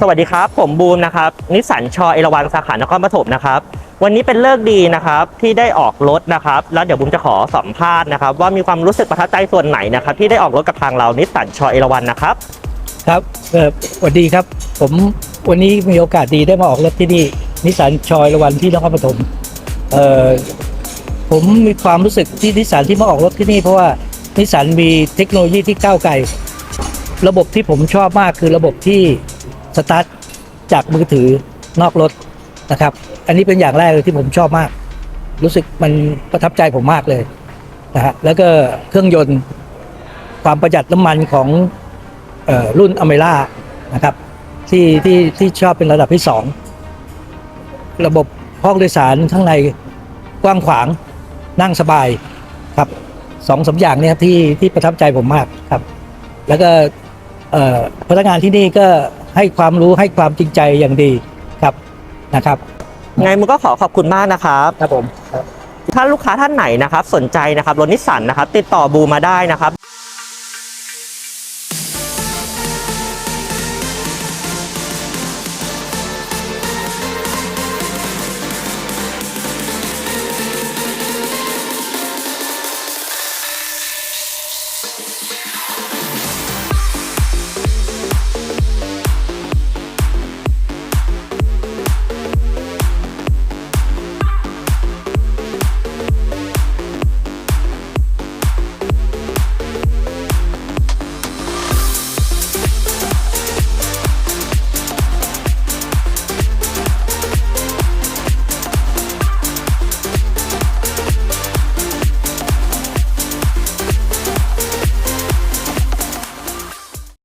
สวัสดีครับ ผมบูมนะครับนิสสันชอเอราวัณสาขานครปฐมนะครับ วันนี้เป็นเลิกดีนะครับที่ได้ออกรถนะครับ แล้วเดี๋ยวบูมจะขอสัมภาษณ์นะครับ ว่ามีความรู้สึกประทับใจส่วนไหนนะครับ ที่ได้ออกรถกับทางเรานิสสันชอเอราวัณนะครับ ครับเอ่อสวัสดีครับ ผมวันนี้มีโอกาสดีได้มาออกรถที่นี่นิสสันชอยละวันที่นครปฐมเอ่อผมมีความรู้สึกที่นิสสันที่มาออกรถที่นี่เพราะว่านิสสันมีเทคโนโลยีที่ก้าวไกล ระบบที่ผมชอบมากคือระบบที่ สตาร์ทจากมือถือนอกรถนะครับ อันนี้เป็นอย่างแรกเลยที่ผมชอบมาก รู้สึกมันประทับใจผมมากเลยนะฮะแล้วก็เครื่องยนต์ความประหยัดน้ำมันของออรุ่นอเมร่านะครับ ที่ที่ที่ชอบเป็นระดับที่สองระบบห้องโดยสารข้างในกว้างขวางนั่งสบายครับสองสามอย่างเนี่ยที่ที่ประทับใจผมมากครับ แล้วก็พนักงานที่นี่ก็ ให้ความรู้ให้ความจริงใจอย่างดีครับนะครับไงมึงก็ขอขอบคุณมากนะครับ ครับผมถ้าลูกค้าท่านไหนนะครับ สนใจนะครับรถนิสสันนะครับ ติดต่อบูมาได้นะครับ